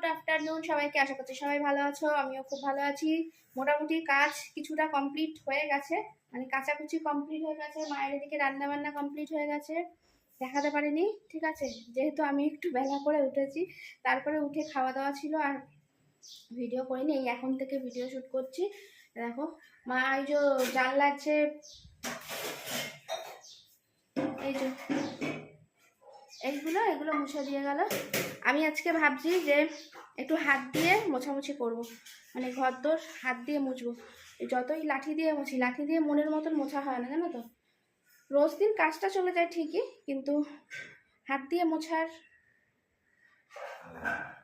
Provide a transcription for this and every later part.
Good afternoon সবাইকে, আশা করছি সবাই ভালো আছো, আমিও খুব ভালো আছি। মোটামুটি কাজ কিছুটা কমপ্লিট হয়ে গেছে মানে কাচাকুচি কমপ্লিট হয়ে গেছে, মায়ের এদিকে রান্না বান্না কমপ্লিট হয়ে গেছে, দেখাতে পারিনি, ঠিক আছে? যেহেতু আমি একটু বেলা করে উঠেছি, তারপরে উঠে খাওয়া দাওয়া ছিল আর ভিডিও করিনি, এই এখন থেকে ভিডিও শ্যুট করছি। দেখো, মা এই যে জাল লাগছে এই যে এইগুলো, এগুলো মুছে দিয়ে গেল। আমি আজকে ভাবছি যে একটু হাত দিয়ে মোছামুছি করব। মানে ঘর দোর হাত দিয়ে মুছবো। যতই লাঠি দিয়ে মুছি, লাঠি দিয়ে মনের মতন মোছা হয় না, জানো তো? রোজ দিন কাজটা চলে যায় ঠিকই, কিন্তু হাত দিয়ে মোছার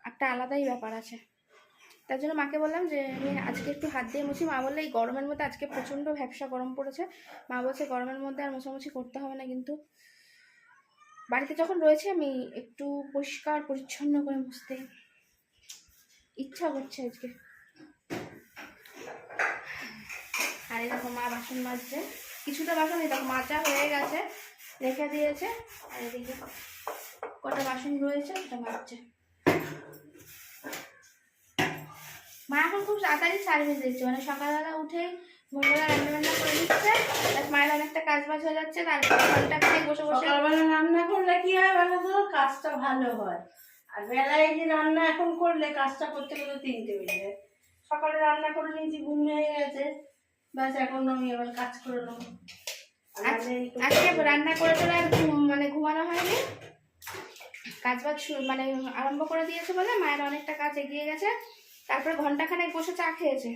একটা আলাদাই ব্যাপার আছে। তার জন্য মাকে বললাম যে, আমি আজকে একটু হাত দিয়ে মুছি। মা বললে, এই গরমের মধ্যে আজকে প্রচণ্ড ভ্যাবসা গরম পড়েছে। মা বলছে, গরমের মধ্যে আর মোছামুছি করতে হবে না কিন্তু। বাড়িতে যখন রয়েছে, আমি একটু পরিষ্কার, পরিচ্ছন্ন করে মুছতে ইচ্ছা করছে আজকে। আর দেখো মা বাসন মাজছে। কিছুটা বাসন দেখো মাজা হয়ে গেছে, রেখে দিয়েছে। আর এদিকে কটা বাসন রয়েছে ওটা মাজছে। মা এখন খুব তাড়াতাড়ি সার্ভিস দিচ্ছে। মানে সকালবেলা উঠে ভোরবেলা রান্না করে তার মায়ের অনেকটা কাজ বাজ হয়ে যাচ্ছে তারপরে ঘণ্টা খানেক বসে বসে সকালবেলা রান্না করলে কি হয় বলো তো? কাজটা ভালো হয়। আর বেলায় যে রান্না এখন করলে কাজটা করতে তিনটে বেজে যায়। সকালে রান্না করে নিয়েছি ঘুম হয়ে গেছে। ব্যাস এখন আমি এবার কাজ করে নেব। আজকে রান্না করে তোলা আর মানে ঘুমানো হয়নি। কাজ বাজ মানে আরম্ভ করে দিয়েছে বলে মায়ের অনেকটা কাজ এগিয়ে গেছে। তারপরে ঘন্টাখানেক বসে চা খেয়েছে।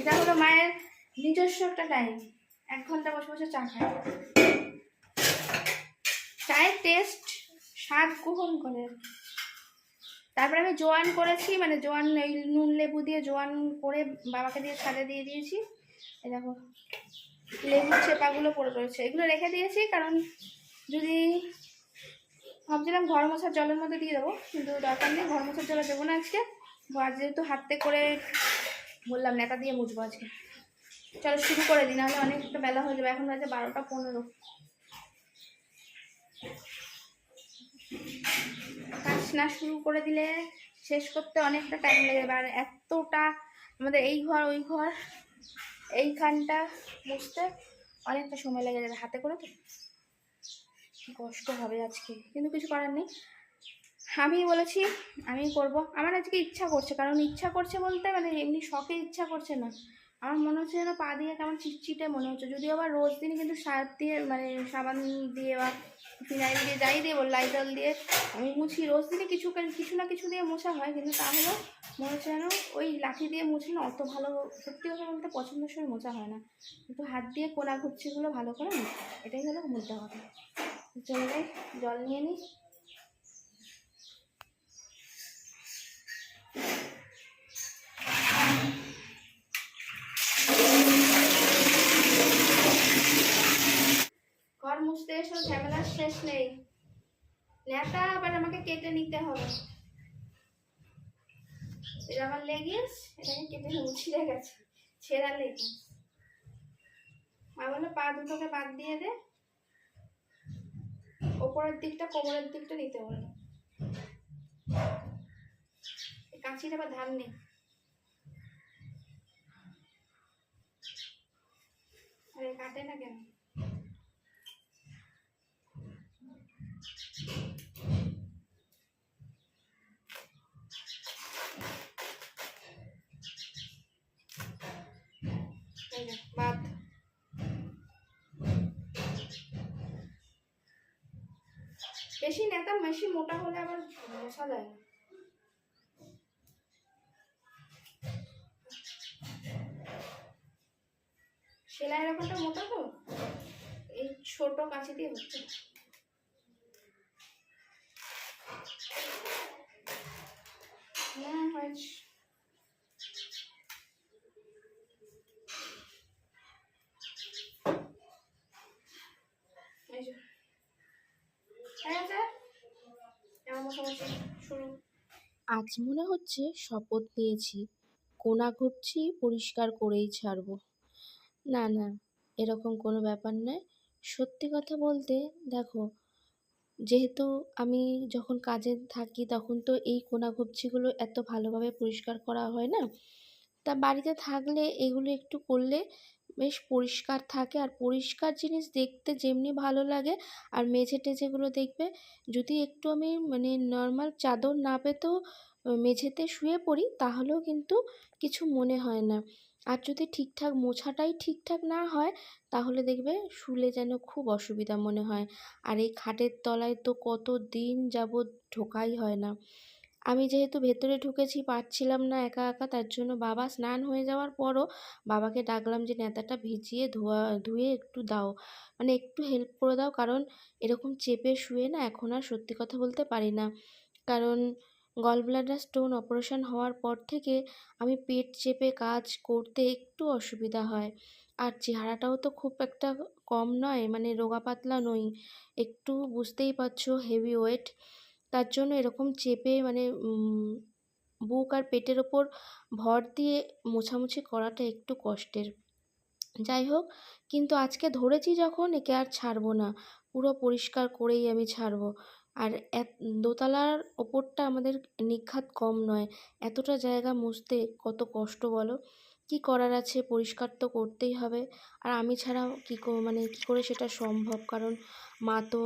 এটা হলো মায়ের নিজস্ব একটা টাইম এক ঘণ্টা বসে বসে চা খায়। চায়ের টেস্ট স্বাদ গ্রহণ করে। তারপরে আমি জোয়ান করেছি মানে জোয়ান, এই নুন লেবু দিয়ে জোয়ান করে বাবাকে দিয়ে ছাদে দিয়ে দিয়েছি। এই দেখো লেবুর চেপাগুলো পড়ে রয়েছে। এগুলো রেখে দিয়েছি কারণ যদি ভাবছিলাম ঘর মশার জলের মধ্যে দিয়ে দেবো, কিন্তু দরকার নেই, ঘর মশার জলে দেবো না আজকে। যেহেতু হাতে করে বললাম, নেতা দিয়ে মুছবো আজকে। চলো শুরু করে দিই, নাহলে অনেকটা বেলা হয়ে যাবে। এখন বাজে বারোটা পনেরো। কাজ না শুরু করে দিলে শেষ করতে অনেকটা টাইম লেগে যাবে। আর এতটা আমাদের এই ঘর, ওই ঘর, এইখানটা মুছতে অনেকটা সময় লেগে যাবে হাতে করে তো। কষ্ট হবে আজকে, কিন্তু কিছু করার নেই। আমি বলেছি, আমি করব। আমার আজকে ইচ্ছা করছে, কারণ ইচ্ছা করছে বলতে মানে এমনি শখে ইচ্ছা করছে না। আমার মনে হচ্ছে যেন পা দিয়ে কেমন চিটচিটে মনে হচ্ছে। যদিও আবার রোজ দিন কিন্তু সার দিয়ে মানে সাবান দিয়ে বা ফিনাইল দিয়ে, যাই দিয়ে বল লাইজল দিয়ে আমি মুছি। রোজ দিনে কিছু কিছু না কিছু দিয়ে মোছা হয়, কিন্তু তাহলে মনে হচ্ছে যেন ওই লাঠি দিয়ে মুছি না, অত ভালো সত্যি কথা বলতে পছন্দসই মোছা হয় না। কিন্তু হাত দিয়ে কোনা ঘুরছিগুলো ভালো করে এটাই হলো মুদ্রা কথা। চলে যাই জল নিয়ে নিই ঘর মুছতে এসো ঝামেলার শেষ নেই। ন্যাতা আবার আমাকে কেটে নিতে হবে। এটা আমার লেগিস এটাকে কেটে ছিঁড়ে গেছে। ছেঁড়া লেগিস মা বলল, পা দুটোকে বাদ দিয়ে দে। ওপরের দিকটা, কোমরের দিকটা নিতে বলল। কাঁচিটা আবার ধান নেই। কাটে না কেন? বাদ। বেশি নেতা বেশি মোটা হলে আবার বসা যায় না। সেলাইয়ের ব্যাপারটা মোটা তো, এই ছোট কাঁচি দিয়ে হচ্ছে হয়ে আজ মনে হচ্ছে শপথ নিয়েছি কোনা ঘুরছি পরিষ্কার করেই ছাড়বো। না না, এরকম কোনো ব্যাপার নয়। সত্যি কথা বলতে, দেখো, যেহেতু আমি যখন কাজে থাকি, তখন তো এই কোনা ঘুপচিগুলো এত ভালোভাবে পরিষ্কার করা হয় না। তা বাড়িতে থাকলে এগুলো একটু করলে বেশ পরিষ্কার থাকে। আর পরিষ্কার জিনিস দেখতে যেমনি ভালো লাগে, আর মেঝে টেঝেগুলো দেখবে, যদি একটু আমি মানে নর্মাল চাদর না পেতেও, মেঝেতে শুয়ে পড়ি, তাহলেও কিন্তু কিছু মনে হয় না। আর যদি ঠিকঠাক মোছাটাই ঠিকঠাক না হয়, তাহলে দেখবে শুলে যেন খুব অসুবিধা মনে হয়। আর এই খাটের তলায় তো কত দিন যাবৎ ঢোকাই হয় না। আমি যেহেতু ভেতরে ঢুকেছি, পারছিলাম না একা একা, তার জন্য বাবা স্নান হয়ে যাওয়ার পরও বাবাকে ডাকলাম যে, নেতাটা ভিজিয়ে ধোয়া, ধুয়ে একটু দাও। মানে একটু হেল্প করে দাও, কারণ এরকম চেপে শুয়ে না এখন আর সত্যি কথা বলতে পারি না। কারণ গল ব্লাডার স্টোন অপারেশন হওয়ার পর থেকে আমি পেট চেপে কাজ করতে একটু অসুবিধা হয়। আর চেহারাটাও তো খুব একটা কম নয় মানে রোগা পাতলা নই। একটু বুঝতেই পারছ হেভি ওয়েট তার জন্য এরকম চেপে মানে বুক আর পেটের ওপর ভর দিয়ে মোছামুছি করাটা একটু কষ্টের। যাই হোক, কিন্তু আজকে ধরেছি যখন, একে আর ছাড়বো না। পুরো পরিষ্কার করেই আমি ছাড়বো। আর দোতলার ওপরটা আমাদের নিখাত কম নয়। এতটা জায়গা মুছতে কত কষ্ট বলো? কি করার আছে? পরিষ্কার তো করতেই হবে। আর আমি ছাড়াও কী মানে কী করে সেটা সম্ভব? কারণ মা তো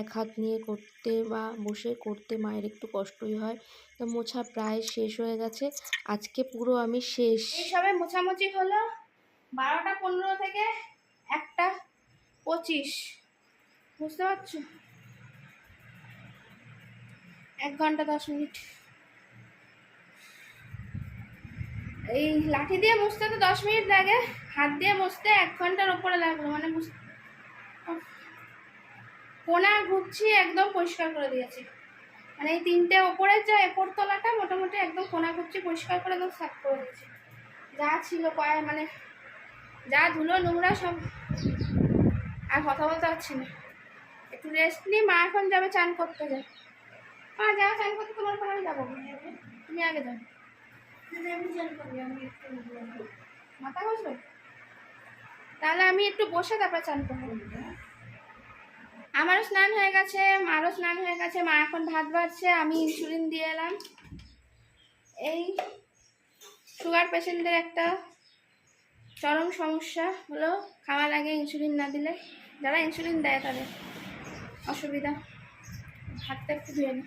এক হাত নিয়ে করতে বা বসে করতে মায়ের একটু কষ্টই হয়। তো মোছা প্রায় শেষ হয়ে গেছে। আজকে পুরো আমি শেষ। সবে মোছামুছি হলো বারোটা পনেরো থেকে একটা পঁচিশ। বুঝতে পারছ? এক ঘণ্টা দশ মিনিট। এই লাঠি দিয়ে মুছতে তো দশ মিনিট লাগে, হাত দিয়ে মুছতে এক ঘণ্টার ওপরে লাগল মানে। কোনা ঘুরছি একদম পরিষ্কার করে দিয়েছি। মানে এই তিনটে ওপরের যে এপর তলাটা মোটামুটি একদম কোনা ঘুরছি, পরিষ্কার করে একদম সাফ করে দিয়েছি। যা ছিল কয়েক মানে যা ধুলো, নোংরা সব। আর কথা বলতে পারছি না। একটু রেস্ট নিই মা এখন যাবে চান করতে। যায় মা যাও চান করতে তোমার পর যাব। তুমি আগে যাও। মাথা ঘষবে তাহলে আমি একটু বসে তারপরে চান করব। আমারও স্নান হয়ে গেছে, মারও স্নান হয়ে গেছে, মা এখন ভাত বাড়ছে, আমি ইনসুলিন দিয়ে এলাম। এই সুগার পেশেন্টদের একটা চরম সমস্যা হলো, খাওয়ার আগে ইনসুলিন না দিলে, যারা ইনসুলিন দেয় তাদের অসুবিধা। হাতটা একটু ধুয়ে নি।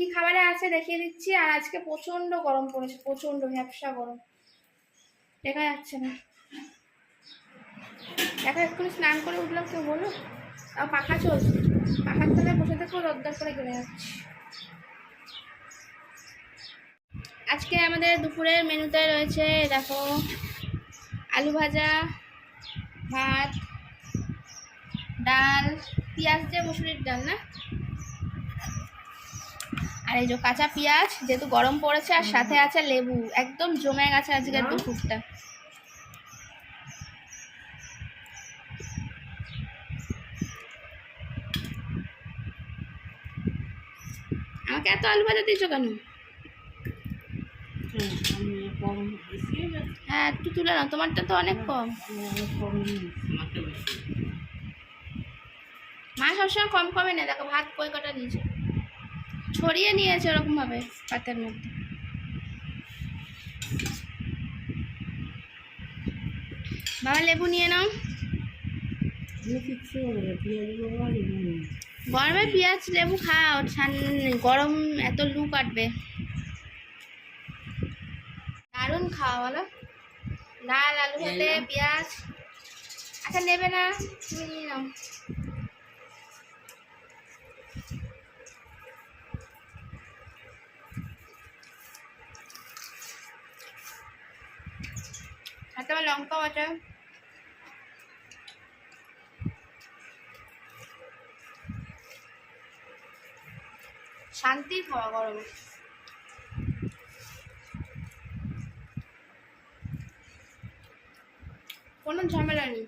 কি খাবারে আছে দেখিয়ে দিচ্ছি। আর আজকে প্রচণ্ড গরম পড়েছে, প্রচণ্ড ভ্যাবসা গরম। দেখা যাচ্ছে না। দেখো, এক্ষুনি স্নান করে উঠলাম কেউ বলো। তাও পাখা চলছে। পাখার তলায় বসে থেকেও রোদ্দার করে গেলে যাচ্ছে। আজকে আমাদের দুপুরের মেনুতে রয়েছে, দেখো, আলু ভাজা, ভাত, ডাল, পেঁয়াজ দিয়ে মুসুরির ডাল, না? আর এই যে কাঁচা পেঁয়াজ যেহেতু গরম পড়েছে আর সাথে আছে লেবু। একদম জমে গেছে আজকের দুপুরটা আমাকে এত আলু ভাজা দিয়েছ কেন? হ্যাঁ একটু তুলে নাও তোমারটা তো অনেক কম। মা সবসময় কম কমে নেয় দেখো ভাত কই কটা নিয়েছে ছড়িয়ে নিয়েছে ওরকম ভাবে পাতের মধ্যে। বাবা লেবু নিয়ে নাও। গরমে পেঁয়াজ লেবু খাও গরম এত লু কাটবে। দারুণ খাওয়া বলো। লাল আলু হলে পেঁয়াজ। আচ্ছা নেবে না তুমি নিয়ে নাও। তোমার লঙ্কা বাটা শান্তির খাওয়া গরম কোনো ঝামেলা নেই